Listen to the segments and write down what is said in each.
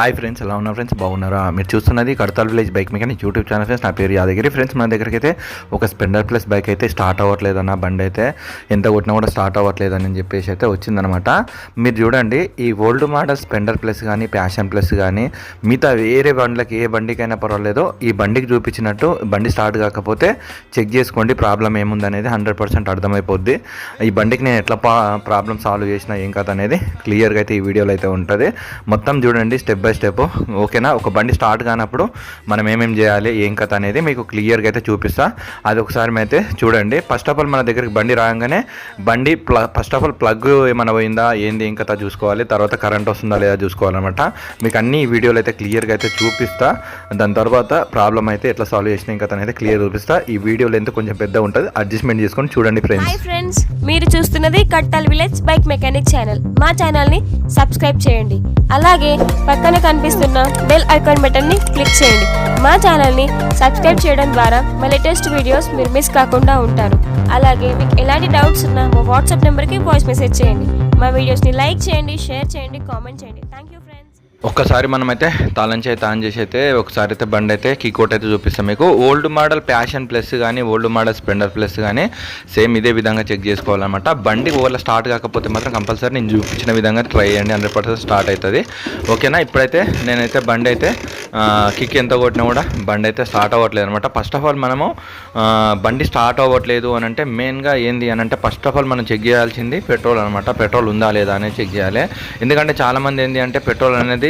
Hi friends ఎలా ఉన్నారు friends బాగున్నారా? మీరు చూస్తున్నది Kadthal village bike mechanic YouTube channel friends నా పేరు యాదగిరి. ఫ్రెండ్స్ మన దగ్గరికి అయితే ఒక స్పెండర్ ప్లస్ బైక్ అయితే స్టార్ట్ అవ్వట్లేదు అన్న బండి అయితే ఎంత కొట్టినా కూడా స్టార్ట్ అవ్వట్లేదు అని చెప్పేసి అయితే వచ్చిందనమాట మీరు చూడండి ఈ ఓల్డ్ మోడల్ స్పెండర్ ప్లస్ కానీ ప్యాషన్ ప్లస్ కానీ మిగతా వేరే బండ్లకి ఏ బండికైనా పర్వాలేదు. ఈ బండికి చూపించినట్టు బండి స్టార్ట్ కాకపోతే చెక్ చేసుకోండి ప్రాబ్లం ఏముందనేది హండ్రెడ్ పర్సెంట్ అర్థమైపోద్ది. ఈ బండికి నేను ఎట్లా ప్రాబ్లం సాల్వ్ చేసిన ఏం కథ అనేది క్లియర్గా అయితే ఈ వీడియోలో అయితే ఉంటుంది. మొత్తం చూడండి స్టెప్ బై స్టెప్ ఓకేనా ఒక బండి స్టార్ట్ కానప్పుడు మనం ఏమేం చేయాలి? ఏం కథ అనేది మీకు క్లియర్గా అయితే చూపిస్తా. అది ఒకసారి అయితే చూడండి. ఫస్ట్ ఆఫ్ ఆల్ మన దగ్గరికి బండి రాగానే బండి ప్ల ఫస్ట్ ఆఫ్ ఆల్ ప్లగ్ ఏమైనా పోయిందా? ఏంది? ఏం కథ చూసుకోవాలి? తర్వాత కరెంట్ వస్తుందా? లేదా? చూసుకోవాలన్నమాట. మీకు అన్ని వీడియోలు అయితే క్లియర్గా అయితే చూపిస్తా. దాని తర్వాత ప్రాబ్లం అయితే ఎట్లా సాల్వ్ చేసిన ఇంకా అనేది క్లియర్ చూపిస్తా. ఈ వీడియో లెంత్ కొంచెం పెద్ద ఉంటుంది. అడ్జస్ట్మెంట్ చేసుకొని చూడండి ఫ్రెండ్స్ హాయ్ ఫ్రెండ్స్ మీరు చూస్తున్నది Kattal village bike mechanic channel మా ఛానల్ని సబ్స్క్రైబ్ చేయండి. అలాగే పక్కన కనిపిస్తున్న బెల్ ఐకాన్ బటన్ని క్లిక్ చేయండి. మా ఛానల్ని సబ్స్క్రైబ్ చేయడం ద్వారా మా లేటెస్ట్ వీడియోస్ మీరు మిస్ కాకుండా ఉంటారు. అలాగే మీకు ఎలాంటి డౌట్స్ ఉన్నా మా వాట్సాప్ నెంబర్కి వాయిస్ మెసేజ్ చేయండి. మా వీడియోస్ని లైక్ చేయండి షేర్ చేయండి కామెంట్ చేయండి. Thank you friends. ఒక్కసారి మనమైతే తాళం చేయి ఆన్ చేసి అయితే ఒకసారి అయితే బండి అయితే కికోట్ అయితే చూపిస్తాం మీకు. ఓల్డ్ మోడల్ ప్యాషన్ ప్లస్ కానీ ఓల్డ్ మోడల్ స్పెండర్ ప్లస్ కానీ సేమ్ ఇదే విధంగా చెక్ చేసుకోవాలన్నమాట. బండి ఓవర్లో స్టార్ట్ కాకపోతే మాత్రం కంపల్సరీ నేను చూపించిన విధంగా ట్రై చేయండి. హండ్రెడ్ పర్సెంట్ స్టార్ట్ అవుతుంది. ఓకేనా? ఇప్పుడైతే నేనైతే బండి అయితే కిక్ ఎంత కొట్టినా కూడా బండి అయితే స్టార్ట్ అవ్వట్లేదు అనమాట ఫస్ట్ ఆఫ్ ఆల్ మనము బండి స్టార్ట్ అవ్వట్లేదు అని అంటే మెయిన్గా ఏంది అని అంటే ఫస్ట్ ఆఫ్ ఆల్ మనం చెక్ చేయాల్సింది పెట్రోల్ అనమాట పెట్రోల్ ఉందా లేదా అనేది చెక్ చేయాలి. ఎందుకంటే చాలామంది ఏంటి అంటే పెట్రోల్ అనేది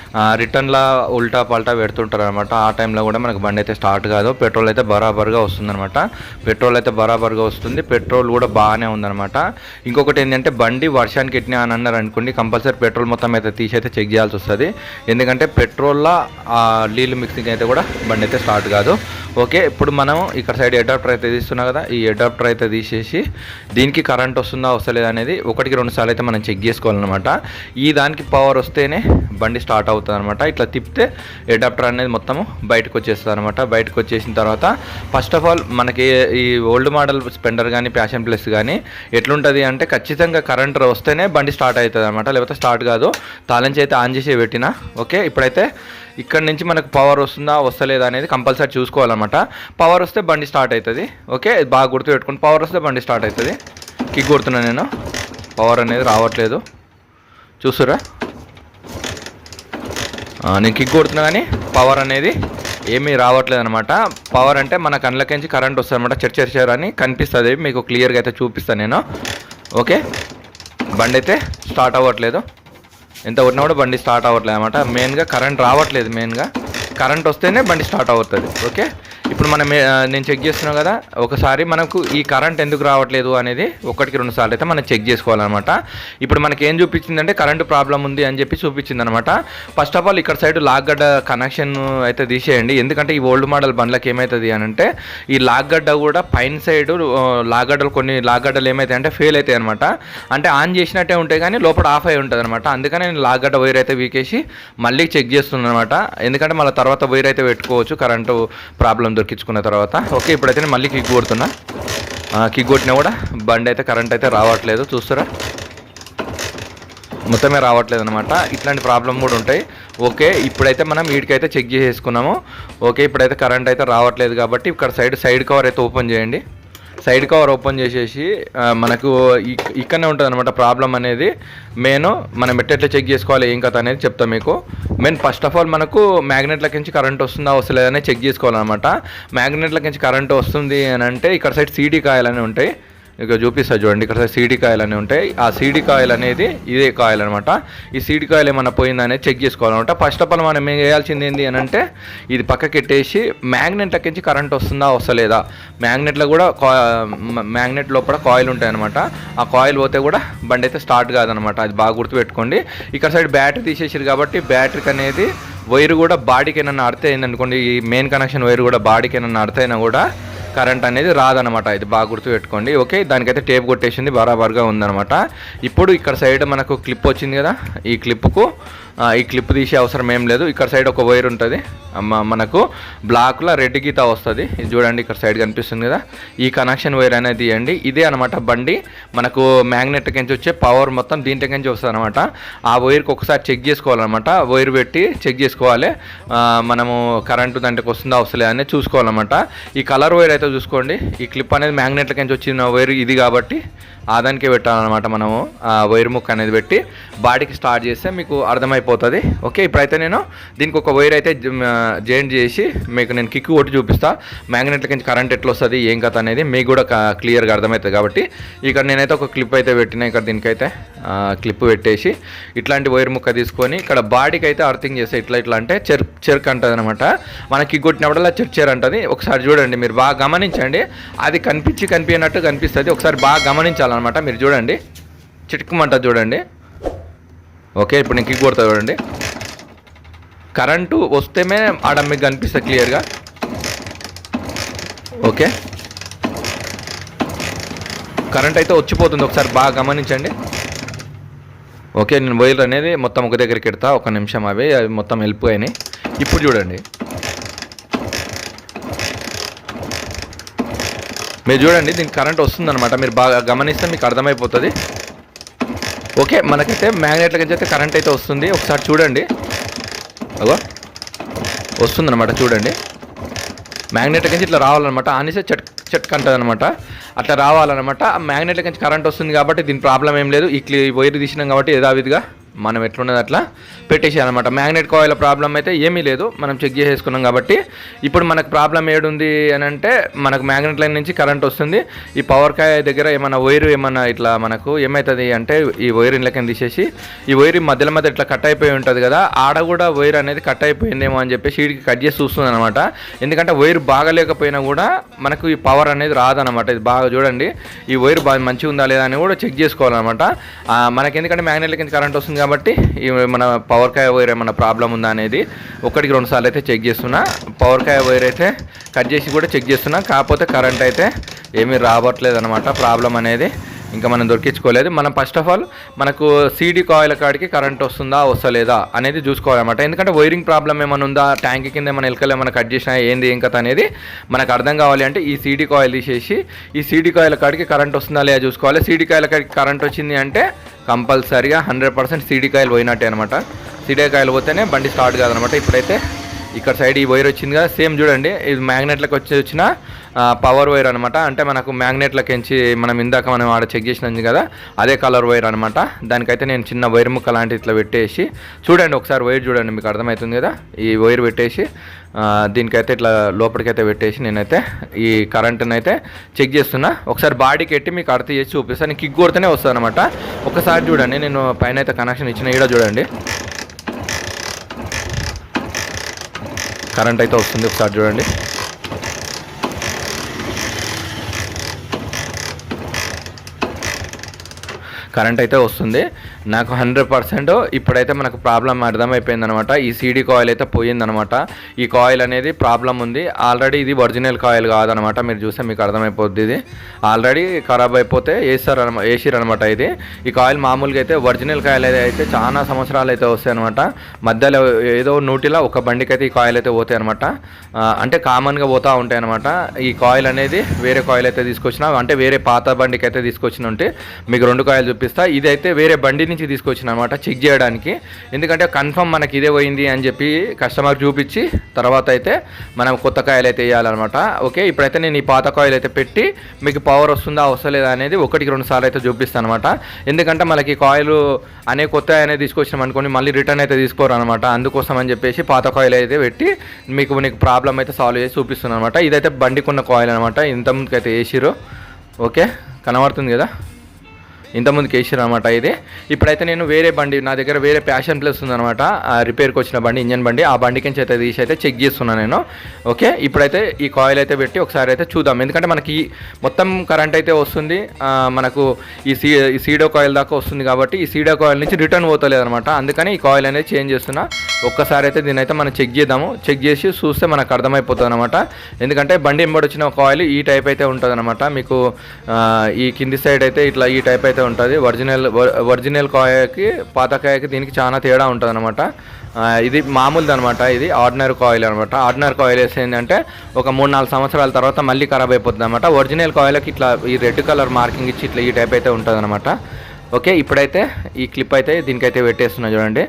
రిటర్న్లా ఉల్టా పల్టా పెడుతుంటారు అనమాట ఆ టైంలో కూడా మనకు బండి అయితే స్టార్ట్ కాదు. పెట్రోల్ అయితే బరాబర్గా వస్తుందన్నమాట. పెట్రోల్ అయితే బరాబర్గా వస్తుంది. పెట్రోల్ కూడా బాగానే ఉందన్నమాట. ఇంకొకటి ఏంటంటే బండి వర్షానికి ఎట్టినా అని అన్నారు అనుకోండి కంపల్సరీ పెట్రోల్ మొత్తం అయితే తీసి అయితే చెక్ చేయాల్సి వస్తుంది. ఎందుకంటే పెట్రోల్లో ఆ నీళ్ళు మిక్సింగ్ అయితే కూడా బండి అయితే స్టార్ట్ కాదు. ఓకే ఇప్పుడు మనం ఇక్కడ సైడ్ అడాప్టర్ అయితే తీస్తున్నాం కదా ఈ అడాప్టర్ అయితే తీసేసి దీనికి కరెంట్ వస్తుందా వస్తలేదా అనేది ఒకటికి రెండు సార్లు అయితే మనం చెక్ చేసుకోవాలన్నమాట. ఈ దానికి పవర్ వస్తేనే బండి స్టార్ట్ అవుతుంది. అనమాట ఇట్లా తిప్పితే అడాప్టర్ అనేది మొత్తము బయటకు వచ్చేస్తుంది అనమాట బయటకు వచ్చేసిన తర్వాత ఫస్ట్ ఆఫ్ ఆల్ మనకి ఈ ఓల్డ్ మోడల్ స్పెండర్ కానీ ప్యాషన్ ప్లస్ కానీ ఎట్లుంటుంది అంటే ఖచ్చితంగా కరెంట్ వస్తేనే బండి స్టార్ట్ అవుతుంది అనమాట లేకపోతే స్టార్ట్ కాదు. తాళం అయితే ఆన్ చేసి పెట్టిన ఓకే? ఇప్పుడైతే ఇక్కడ నుంచి మనకు పవర్ వస్తుందా వస్తలేదా అనేది కంపల్సరీ చూసుకోవాలన్నమాట. పవర్ వస్తే బండి స్టార్ట్ అవుతుంది ఓకే? బాగా గుర్తు పెట్టుకుని పవర్ వస్తే బండి స్టార్ట్ అవుతుంది. కిక్ కొడుతున్నా నేను. పవర్ అనేది రావట్లేదు. చూసురా నేను కిక్ కొడుతున్నా కానీ పవర్ అనేది ఏమీ రావట్లేదు అనమాట పవర్ అంటే మన కళ్ళకించి కరెంట్ వస్తుంది అనమాట చర్చర్ అని కనిపిస్తుంది. మీకు క్లియర్గా అయితే చూపిస్తాను నేను. ఓకే బండి అయితే స్టార్ట్ అవ్వట్లేదు. ఎంత కొట్టినా కూడా బండి స్టార్ట్ అవ్వట్లేదు అనమాట మెయిన్గా కరెంట్ రావట్లేదు మెయిన్గా కరెంట్ వస్తేనే బండి స్టార్ట్ అవుతుంది. ఓకే ఇప్పుడు మనం నేను చెక్ చేస్తున్నాం కదా ఒకసారి మనకు ఈ కరెంట్ ఎందుకు రావట్లేదు అనేది ఒకటికి రెండు సార్లు అయితే మనం చెక్ చేసుకోవాలన్నమాట. ఇప్పుడు మనకి ఏం చూపించిందంటే కరెంటు ప్రాబ్లం ఉంది అని చెప్పి చూపించింది అనమాట ఫస్ట్ ఆఫ్ ఆల్ ఇక్కడ సైడ్ లాగ్గడ్డ కనెక్షన్ అయితే తీసేయండి. ఎందుకంటే ఈ ఓల్డ్ మోడల్ బండ్లకి ఏమవుతుంది అని అంటే ఈ లాగ్గడ్డ కూడా పైన సైడ్ లాగ్గడ్డలు కొన్ని లాగ్గడ్డలు ఏమైతాయి అంటే ఫెయిల్ అవుతాయి అనమాట అంటే ఆన్ చేసినట్టే ఉంటాయి కానీ లోపల ఆఫ్ అయి ఉంటుంది అనమాట అందుకని నేను లాగ్గడ్డ వైర్ అయితే వీకేసి మళ్ళీ చెక్ చేస్తున్నాను అనమాట ఎందుకంటే మళ్ళీ తర్వాత వైర్ అయితే పెట్టుకోవచ్చు కరెంటు ప్రాబ్లం దొరికించుకున్న తర్వాత. ఓకే ఇప్పుడైతే నేను మళ్ళీ కిక్ కొడుతున్నా. కిక్ కొట్టినా కూడా బండి అయితే కరెంట్ అయితే రావట్లేదు చూస్తారా. మొత్తమే రావట్లేదు అనమాట ఇట్లాంటి ప్రాబ్లం కూడా ఉంటాయి. ఓకే ఇప్పుడైతే మనం వీటికైతే చెక్ చేసేసుకున్నాము. ఓకే ఇప్పుడైతే కరెంట్ అయితే రావట్లేదు కాబట్టి ఇక్కడ సైడ్ సైడ్ కవర్ అయితే ఓపెన్ చేయండి. సైడ్ కవర్ ఓపెన్ చేసేసి మనకు ఇక్కడనే ఉంటుంది అనమాట ప్రాబ్లం అనేది. మెయిన్ మనం ఎట్లా చెక్ చేసుకోవాలి ఏం కథ అనేది చెప్తాం మీకు. మెయిన్ ఫస్ట్ ఆఫ్ ఆల్ మనకు మ్యాగ్నెట్లకించి కరెంట్ వస్తుందా వస్తలేదని చెక్ చేసుకోవాలన్నమాట. మ్యాగ్నెట్లకించి కరెంట్ వస్తుంది అని అంటే ఇక్కడ సైడ్ సీడీ కాయలు ఉంటాయి. ఇక చూపిస్తా చూడండి ఇక్కడ సీడీ కాయలు అనేవి ఉంటాయి. ఆ సీడీ కాయలు అనేది ఇదే కాయలు అనమాట ఈ సీడీ కాయలు ఏమైనా పోయిందా అనేది చెక్ చేసుకోవాలన్నమాట ఫస్ట్ ఆఫ్ ఆల్ మనం ఏం చేయాల్సింది ఏంటి అని అంటే ఇది పక్కకి మ్యాగ్నెట్ మ్యాగ్నెట్లకించి కరెంట్ వస్తుందా వస్తలేదా? మ్యాగ్నెట్లో కూడా మ్యాగ్నెట్ లోపల కాయిల్ ఉంటాయి అనమాట ఆ కాయిల్ పోతే కూడా బండి అయితే స్టార్ట్ కాదనమాట అది బాగా గుర్తుపెట్టుకోండి. ఇక్కడ సైడ్ బ్యాటరీ తీసేసారు కాబట్టి బ్యాటరీకి అనేది వైర్ కూడా బాడీకి ఏమన్నా అడితే అయిందనుకోండి ఈ మెయిన్ కనెక్షన్ వైర్ కూడా బాడీకి ఏమన్నా అడితే అయినా కూడా కరెంట్ అనేది రాదనమాట ఇది బాగా గుర్తుపెట్టుకోండి. ఓకే దానికైతే టేప్ కొట్టేసింది బరాబర్గా ఉందనమాట ఇప్పుడు ఇక్కడ సైడ్ మనకు క్లిప్ వచ్చింది కదా ఈ క్లిప్కు ఈ క్లిప్ తీసే అవసరం ఏం లేదు. ఇక్కడ సైడ్ ఒక వైర్ ఉంటుంది. మనకు బ్లాక్లో రెడ్ గీత వస్తుంది. ఇది చూడండి ఇక్కడ సైడ్ కనిపిస్తుంది కదా. ఈ కనెక్షన్ వైర్ అనేది తీయండి. ఇదే అనమాట బండి. మనకు మ్యాగ్నెట్ నుంచి వచ్చే పవర్ మొత్తం దీంట్లో నుంచి వస్తుంది అనమాట. ఆ వైర్కి ఒకసారి చెక్ చేసుకోవాలన్నమాట. వైర్ పెట్టి చెక్ చేసుకోవాలి. మనము కరెంటు దాంట్లోకి వస్తుందా వస్తలే అనేది చూసుకోవాలన్నమాట. ఈ కలర్ వైర్ అయితే చూసుకోండి. ఈ క్లిప్ అనేది మ్యాగ్నెట్ల నుంచి వచ్చిన వైర్ ఇది కాబట్టి ఆ దానికే పెట్టాలన్నమాట మనము. ఆ వైర్ ముక్క అనేది పెట్టి బాడీకి స్టార్ట్ చేస్తే మీకు అర్థమైపోతుంది. ఓకే ఇప్పుడైతే నేను దీనికి ఒక వైర్ అయితే జాయింట్ చేసి మీకు నేను కిక్ కొట్టి చూపిస్తా. మ్యాగ్నెట్ల నుంచి కరెంట్ ఎట్లా వస్తుంది ఏం కథ అనేది మీకు కూడా క్లియర్గా అర్థమవుతుంది కాబట్టి ఇక్కడ నేనైతే ఒక క్లిప్ అయితే పెట్టిన ఇక్కడ దీనికైతే క్లిప్ పెట్టేసి ఇట్లాంటి వైర్ ముక్క తీసుకొని ఇక్కడ బాడీకి అయితే అర్థింగ్ చేస్తే ఇట్లా ఇట్లా అంటే చెర్ చెర్క్ అంటుంది అనమాట మనకి కొట్టినప్పుడల్లా చెర్ చెర్ అంటుంది. ఒకసారి చూడండి మీరు బాగా గమనించండి. అది కనిపించి కనిపించినట్టు కనిపిస్తుంది. ఒకసారి బాగా గమనించాలన్నమాట మీరు చూడండి. చిటుకుమంట చూడండి. ఓకే ఇప్పుడు నేను కిక్ కొడతా చూడండి. కరెంటు వస్తేనే ఆడ మీకు కనిపిస్తుంది క్లియర్గా. ఓకే. కరెంట్ అయితే వచ్చిపోతుంది ఒకసారి బాగా గమనించండి. ఓకే నేను వైర్ అనేది మొత్తం ఒక దగ్గరికి ఎడతా ఒక నిమిషం అవి అవి మొత్తం వెళ్ళిపోయినాయి ఇప్పుడు చూడండి. మీరు చూడండి దీనికి కరెంట్ వస్తుందన్నమాట మీరు బాగా గమనిస్తే మీకు అర్థమైపోతుంది. ఓకే మనకైతే మ్యాగ్నెట్ల నుంచి అయితే కరెంట్ అయితే వస్తుంది. ఒకసారి చూడండి. అగో వస్తుందన్నమాట చూడండి. మ్యాగ్నెట్ల నుంచి ఇట్లా రావాలన్నమాట. ఆనిసే చెట్ చెట్క్ అంటుంది అనమాట అట్లా రావాలన్నమాట. ఆ మ్యాగ్నెట్ల నుంచి కరెంట్ వస్తుంది కాబట్టి దీని ప్రాబ్లం ఏం లేదు. ఈ క్లీ వైర్ తీసినాం కాబట్టి యథావిధిగా మనం ఎట్లున్నది అట్లా పెట్టేసేయాలన్నమాట. మ్యాగ్నెట్ కాయిల్ ప్రాబ్లం అయితే ఏమీ లేదు. మనం చెక్ చేసేసుకున్నాం కాబట్టి. ఇప్పుడు మనకు ప్రాబ్లం ఏడుంది అని అంటే మనకు మ్యాగ్నెట్ లైన్ నుంచి కరెంట్ వస్తుంది. ఈ పవర్ కాయ దగ్గర ఏమైనా వైర్ ఏమైనా ఇట్లా మనకు ఏమవుతుంది అంటే ఈ వైర్ ఇళ్ళకి తీసేసి ఈ వైర్ మధ్యలో మధ్య ఇట్లా కట్ అయిపోయి ఉంటుంది కదా ఆడ కూడా వైర్ అనేది కట్ అయిపోయిందేమో అని చెప్పేసి వీడికి కట్ చేసి చూస్తుంది అనమాట ఎందుకంటే వైర్ బాగలేకపోయినా కూడా మనకు ఈ పవర్ అనేది రాదనమాట ఇది బాగా చూడండి. ఈ వైర్ బాగా మంచిగా ఉందా లేదా అని కూడా చెక్ చేసుకోవాలన్నమాట. మనకి ఎందుకంటే మ్యాగ్నెట్ కింద కరెంట్ వస్తుంది కాబట్టి మన పవర్ కాయ వైర్ ఏమైనా ప్రాబ్లం ఉందా అనేది ఒకటికి రెండు సార్లు అయితే చెక్ చేస్తున్నా. పవర్ కాయ వైర్ అయితే కట్ చేసి కూడా చెక్ చేస్తున్నా. కాకపోతే కరెంట్ అయితే ఏమీ రావట్లేదు అనమాట ప్రాబ్లం అనేది ఇంకా మనం దొరికించుకోలేదు. మనం ఫస్ట్ ఆఫ్ ఆల్ మనకు సీడీ కాయిల్ కాడికి కరెంట్ వస్తుందా వస్తలేదా అనేది చూసుకోవాలన్నమాట. ఎందుకంటే వైరింగ్ ప్రాబ్లం ఏమైనా ఉందా ట్యాంక్ కింద ఏమైనా ఎలకలు ఏమైనా కట్ చేసినా ఏంది ఏం కథ అనేది మనకు అర్థం కావాలి అంటే ఈ సీడీ కాయిల్ తీసేసి ఈ సీడీ కాయిల్ కాడికి కరెంట్ వస్తుందా లేదా చూసుకోవాలి. సీడీ కాయిల్ కాడికి కరెంట్ వచ్చింది అంటే కంపల్సరిగా హండ్రెడ్ పర్సెంట్ సీడీ కాయిల్ పోయినట్టే అనమాట సీడీ కాయిల్ పోతేనే బండి స్టార్ట్ కాదనమాట ఇప్పుడైతే ఇక్కడ సైడ్ ఈ వైర్ వచ్చింది కదా సేమ్ చూడండి. ఇది మ్యాగ్నెట్లకు వచ్చి వచ్చిన పవర్ వైర్ అనమాట అంటే మనకు మ్యాగ్నెట్లకి ఎంచి మనం ఇందాక మనం ఆడ చెక్ చేసినది కదా అదే కలర్ వైర్ అనమాట దానికైతే నేను చిన్న వైర్ ముక్క లాంటి ఇట్లా పెట్టేసి చూడండి ఒకసారి వైర్ చూడండి మీకు అర్థమవుతుంది కదా? ఈ వైర్ పెట్టేసి దీనికైతే ఇట్లా లోపలికైతే పెట్టేసి నేనైతే ఈ కరెంట్ని అయితే చెక్ చేస్తున్నా. ఒకసారి బాడీకి ఎట్టి మీకు అర్థం చేసి చూపిస్తాను కిక్ కొడితేనే వస్తుంది అనమాట ఒకసారి చూడండి నేను పైన అయితే కనెక్షన్ ఇచ్చిన ఈడ చూడండి. కరెంట్ అయితే వస్తుంది ఒకసారి చూడండి. కరెంట్ అయితే వస్తుంది. నాకు హండ్రెడ్ పర్సెంట్ ఇప్పుడైతే మనకు ప్రాబ్లం అర్థమైపోయింది అనమాట ఈ సీడీ కాయిల్ అయితే పోయిందనమాట. ఈ కాయిల్ అనేది ప్రాబ్లం ఉంది. ఆల్రెడీ ఇది ఒరిజినల్ కాయిల్ కాదనమాట. మీరు చూస్తే మీకు అర్థమైపోద్ది ఇది. ఆల్రెడీ ఖరాబ్ అయిపోతే వేస్తారు అనమాట వేసిరనమాట ఇది. ఈ కాయిల్ మామూలుగా అయితే ఒరిజినల్ కాయిల్ అయితే చాలా సంవత్సరాలు అయితే వస్తాయి అనమాట మధ్యలో ఏదో నూటిలో ఒక బండికి అయితే ఈ కాయిల్ అయితే పోతాయి అనమాట అంటే కామన్గా పోతూ ఉంటాయి అనమాట ఈ కాయిల్ అనేది వేరే కాయిల్ అయితే తీసుకొచ్చిన అంటే వేరే పాత బండికి అయితే తీసుకొచ్చిన ఉంటే మీకు రెండు కాయిల్ చూపిస్తా. ఇది అయితే వేరే బండి నుంచి తీసుకొచ్చిన అనమాట చెక్ చేయడానికి. ఎందుకంటే కన్ఫర్మ్ మనకి ఇదే పోయింది అని చెప్పి కస్టమర్ చూపించి తర్వాత అయితే మనం కొత్త కాయలు అయితే వేయాలన్నమాట. ఓకే ఇప్పుడైతే నేను ఈ పాత కాయిల్ అయితే పెట్టి మీకు పవర్ వస్తుందా వస్తలేదా అనేది ఒకటికి రెండు సార్లు అయితే చూపిస్తాను అనమాట ఎందుకంటే మనకి కాయలు అనే కొత్త అనేది తీసుకొచ్చినాం అనుకోండి మళ్ళీ రిటర్న్ అయితే తీసుకోరు అనమాట అందుకోసం అని చెప్పేసి పాత కాయిల్ అయితే పెట్టి మీకు నీకు ప్రాబ్లం అయితే సాల్వ్ చేసి చూపిస్తున్నాను అనమాట ఇదైతే బండికున్న కాయిల్ అనమాట ఇంతకుముందుకు అయితే వేసిరు ఓకే కనబడుతుంది కదా? ఇంతకుముందుకు వేసారు అనమాట ఇది. ఇప్పుడైతే నేను వేరే బండి నా దగ్గర వేరే ప్యాషన్ ప్లస్ ఉందనమాట రిపేర్కి వచ్చిన బండి ఇంజన్ బండి ఆ బండికి నుంచి అయితే తీసి అయితే చెక్ చేస్తున్నాను నేను. ఓకే? ఇప్పుడైతే ఈ కాయిల్ అయితే పెట్టి ఒకసారి అయితే చూద్దాం. ఎందుకంటే మనకి మొత్తం కరెంట్ అయితే వస్తుంది. మనకు ఈ సీ ఈ సీడో కాయిల్ దాకా వస్తుంది కాబట్టి ఈ సీడో కాయిల్ నుంచి రిటర్న్ పోతలేదు అనమాట అందుకని ఈ కాయిల్ అనేది చేంజ్ చేస్తున్నా. ఒక్కసారి అయితే దీని అయితే మనం చెక్ చేద్దాము. చెక్ చేసి చూస్తే మనకు అర్థమైపోతుంది అనమాట ఎందుకంటే బండి ఎంబడి వచ్చిన కాయిల్ ఈ టైప్ అయితే ఉంటుంది అనమాట మీకు ఈ కింది సైడ్ అయితే ఇట్లా ఈ టైప్ అయితే అయితే ఉంటుంది. ఒరిజినల్ ఒరిజినల్ కాయకి పాత కాయకి దీనికి చాలా తేడా ఉంటుంది అనమాట ఇది మామూలుది అనమాట ఇది ఆర్డినరీ కాయిల్ అనమాట ఆర్డినరీ కాయిల్ వేసేందంటే ఏంటంటే ఒక మూడు నాలుగు సంవత్సరాల తర్వాత మళ్ళీ ఖరాబ్ అయిపోతుంది అనమాట ఒరిజినల్ కాయిల్కి ఇట్లా ఈ రెడ్ కలర్ మార్కింగ్ ఇచ్చి ఇట్లా ఈ టైప్ అయితే ఉంటుంది అనమాట ఓకే ఇప్పుడైతే ఈ క్లిప్ అయితే దీనికైతే పెట్టేస్తున్నా చూడండి.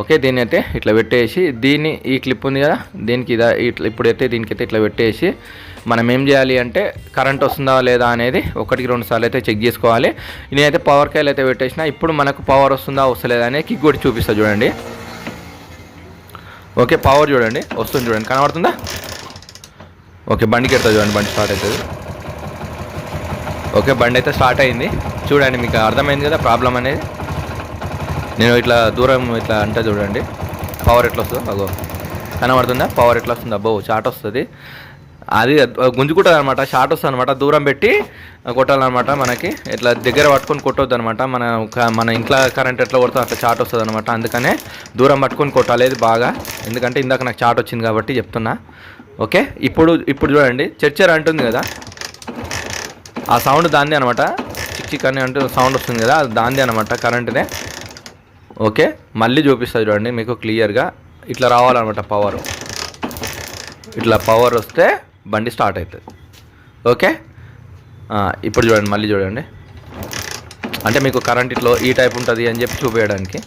ఓకే దీన్ని అయితే ఇట్లా పెట్టేసి దీన్ని ఈ క్లిప్ ఉంది కదా దీనికి ఇదా ఇట్లా ఇప్పుడైతే దీనికైతే ఇట్లా పెట్టేసి మనం ఏం చేయాలి అంటే కరెంట్ వస్తుందా లేదా అనేది ఒకటికి రెండు సార్లు అయితే చెక్ చేసుకోవాలి. నేనైతే పవర్ కాయలు అయితే పెట్టేసిన ఇప్పుడు మనకు పవర్ వస్తుందా వస్తలేదా అనేది కిక్ కొట్టి చూపిస్తా చూడండి. ఓకే పవర్ చూడండి వస్తుంది చూడండి. కనబడుతుందా? ఓకే బండికి ఎడుతుంది చూడండి బండి స్టార్ట్ అవుతుంది ఓకే బండి అయితే స్టార్ట్ అయింది. చూడండి మీకు అర్థమైంది కదా ప్రాబ్లం అనేది? నేను ఇట్లా దూరం ఇట్లా అంటే చూడండి. పవర్ ఎట్లా వస్తుందో అగో. కనబడుతుందా? పవర్ ఎట్లా వస్తుందో అబ్బో చాట్ వస్తుంది. అది గుంజుకుంటుంది అనమాట షార్ట్ వస్తుంది అనమాట దూరం పెట్టి కొట్టాలన్నమాట మనకి. ఇట్లా దగ్గర పట్టుకొని కొట్టొద్దు అనమాట మన మన ఇంట్లో కరెంట్ ఎట్లా కొడుతుంది అట్లా చాట్ వస్తుంది అనమాట అందుకనే దూరం పట్టుకొని కొట్టాలి బాగా. ఎందుకంటే ఇందాక నాకు చాట్ వచ్చింది కాబట్టి చెప్తున్నా. ఓకే? ఇప్పుడు ఇప్పుడు చూడండి. చర్చర్ అంటుంది కదా. ఆ సౌండ్ దాంది అనమాట చిక్ చిక్ అని అంటే సౌండ్ వస్తుంది కదా అది దాంది అనమాట కరెంటునే ఓకే? మళ్ళీ చూపిస్తుంది చూడండి మీకు క్లియర్గా ఇట్లా రావాలన్నమాట పవర్ ఇట్లా పవర్ వస్తే బండి స్టార్ట్ అవుతుంది. ఓకే? ఇప్పుడు చూడండి మళ్ళీ చూడండి. అంటే మీకు కరెంట్ ఇట్లో ఈ టైప్ ఉంటుంది అని చెప్పి చూపించడానికి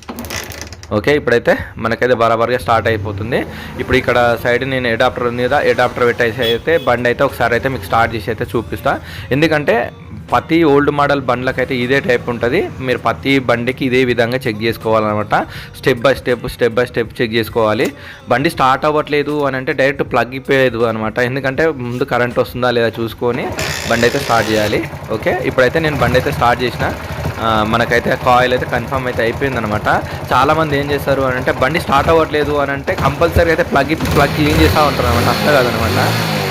ఓకే ఇప్పుడైతే మనకైతే బరాబర్గా స్టార్ట్ అయిపోతుంది. ఇప్పుడు ఇక్కడ సైడ్ నేను ఎడాప్టర్ ఉంది కదా ఎడాప్టర్ పెట్టేసి అయితే బండి అయితే ఒకసారి అయితే మీకు స్టార్ట్ చేసి అయితే చూపిస్తా. ఎందుకంటే ప్రతి ఓల్డ్ మోడల్ బండ్లకైతే ఇదే టైప్ ఉంటుంది. మీరు ప్రతి బండికి ఇదే విధంగా చెక్ చేసుకోవాలన్నమాట. Step by step step by step check చేసుకోవాలి. బండి స్టార్ట్ అవ్వట్లేదు అని అంటే డైరెక్ట్ ప్లగ్ ఇప్పేయదు అనమాట ఎందుకంటే ముందు కరెంట్ వస్తుందా లేదా చూసుకొని బండి అయితే స్టార్ట్ చేయాలి. ఓకే? ఇప్పుడైతే నేను బండి అయితే స్టార్ట్ చేసిన. మనకైతే కాయిల్ అయితే కన్ఫర్మ్ అయితే అయిపోయింది అనమాట చాలామంది ఏం చేస్తారు అని అంటే బండి స్టార్ట్ అవ్వట్లేదు అని అంటే కంపల్సరీ అయితే ప్లగ్ ప్లగ్ క్లీన్ చేస్తూ ఉంటారు అనమాట అట్లా కాదనమాట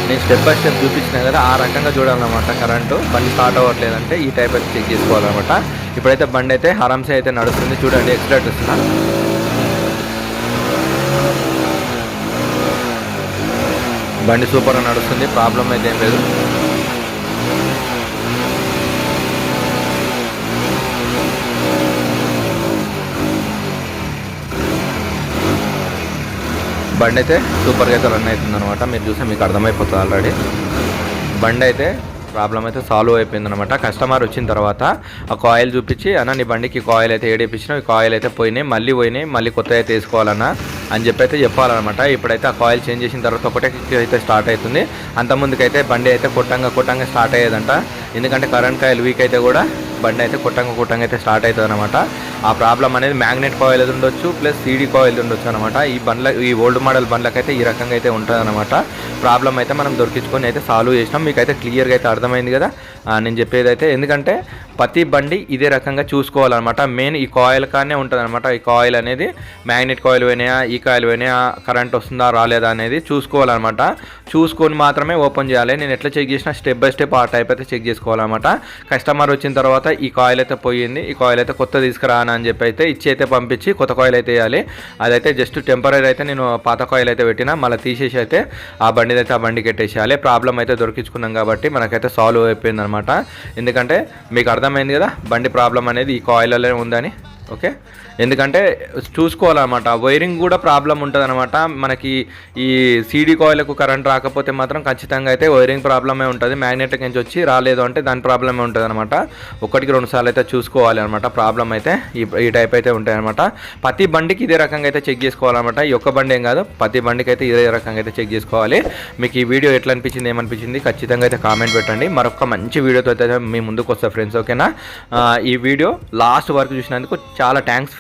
నేను స్టెప్ బై స్టెప్ చూపించిన కదా ఆ రకంగా చూడాలన్నమాట కరెంటు. బండి స్టార్ట్ అవ్వట్లేదంటే ఈ టైప్ అయితే చెక్ చేసుకోవాలన్నమాట. ఇప్పుడైతే బండి అయితే హరంసే అయితే నడుస్తుంది. చూడండి ఎక్స్ట్రాట్ వస్తున్నా బండి సూపర్గా నడుస్తుంది. ప్రాబ్లం అయితే ఏం లేదు. బండి అయితే సూపర్గా అయితే రన్ అవుతుంది అనమాట మీరు చూస్తే మీకు అర్థమైపోతుంది ఆల్రెడీ బండి అయితే ప్రాబ్లం అయితే సాల్వ్ అయిపోయింది అనమాట కస్టమర్ వచ్చిన తర్వాత ఆ కాయిల్ చూపించి అన్న నీ బండికి కాయిల్ అయితే ఏడిపించినా ఈ కాయిల్ అయితే పోయినాయి మళ్ళీ పోయినాయి మళ్ళీ కొత్త అయితే వేసుకోవాలన్నా అని చెప్పి అయితే చెప్పాలన్నమాట. ఇప్పుడైతే ఆ కాయిల్ చేంజ్ చేసిన తర్వాత ఒకటే కిక్ అయితే స్టార్ట్ అవుతుంది. అంత ముందుకైతే బండి అయితే కొట్టంగా కొట్టంగా స్టార్ట్ అయ్యేదంట. ఎందుకంటే కరెంట్ కాయిల్ వీక్ అయితే కూడా బండి అయితే కొట్టంగా కొట్టంగా అయితే స్టార్ట్ అవుతుంది అనమాట ఆ ప్రాబ్లం అనేది మ్యాగ్నెట్ కాయిల్ అది ఉండొచ్చు ప్లస్ సీడీ కాయిల్ ఉండొచ్చు అనమాట ఈ బండ్ల ఈ ఓల్డ్ మోడల్ బండ్లకైతే ఈ రకంగా అయితే ఉంటుంది అనమాట ప్రాబ్లం అయితే మనం దొరికించుకొని అయితే సాల్వ్ చేసినాం. మీకు అయితే క్లియర్గా అయితే అర్థమైంది కదా. నేను చెప్పేది అయితే ఎందుకంటే ప్రతి బండి ఇదే రకంగా చూసుకోవాలన్నమాట. మెయిన్ ఈ కాయిల్ కానే ఉంటుందన్నమాట. ఈ కాయిల్ అనేది మ్యాగ్నెట్ కాయిల్ పోయినాయా ఈ కాయిల్ పోయినాయా కరెంట్ వస్తుందా రాలేదా అనేది చూసుకోవాలన్నమాట. చూసుకొని మాత్రమే ఓపెన్ చేయాలి. నేను ఎట్లా చెక్ చేసినా స్టెప్ బై స్టెప్ ఆ టైప్ అయితే చెక్ చేసుకోవాలన్నమాట. కస్టమర్ వచ్చిన తర్వాత ఈ కాయిల్ అయితే పోయింది. ఈ కాయిల్ అయితే కొత్త తీసుకురాను అని చెప్పి అయితే ఇచ్చి అయితే పంపించి కొత్త కాయిల్ అయితే వేయాలి. అదైతే జస్ట్ టెంపరీ అయితే నేను పాత కాయిల్ అయితే పెట్టినా మళ్ళీ తీసేసి అయితే ఆ బండిది అయితే ఆ బండికి పెట్టేసేయాలి ప్రాబ్లం అయితే దొరికించుకున్నాం కాబట్టి మనకైతే సాల్వ్ అయిపోయింది అనమాట ఎందుకంటే మీకు అర్థమైంది కదా బండి ప్రాబ్లం అనేది ఈ కాయిల్లో ఉందని. ఓకే? ఎందుకంటే చూసుకోవాలన్నమాట. వైరింగ్ కూడా ప్రాబ్లం ఉంటుంది అనమాట మనకి ఈ సీడీ కాయిల్కు కరెంట్ రాకపోతే మాత్రం ఖచ్చితంగా అయితే వైరింగ్ ప్రాబ్లమే ఉంటుంది. మ్యాగ్నెటిక్ నుంచి వచ్చి రాలేదు అంటే దాని ప్రాబ్లమే ఉంటుంది అనమాట ఒకటికి రెండు సార్లు అయితే చూసుకోవాలి అనమాట ప్రాబ్లం అయితే ఈ ఈ టైప్ అయితే ఉంటాయన్నమాట. ప్రతి బండికి ఇదే రకంగా అయితే చెక్ చేసుకోవాలన్నమాట. ఈ ఒక్క బండి ఏం కాదు ప్రతి బండికి అయితే ఇదే రకంగా అయితే చెక్ చేసుకోవాలి. మీకు ఈ వీడియో ఎట్లా అనిపించింది ఏమనిపించింది ఖచ్చితంగా అయితే కామెంట్ పెట్టండి. మరొక మంచి వీడియోతో అయితే మీ ముందుకు వస్తా ఫ్రెండ్స్ ఓకేనా? ఈ వీడియో లాస్ట్ వరకు చూసినందుకు చాలా థ్యాంక్స్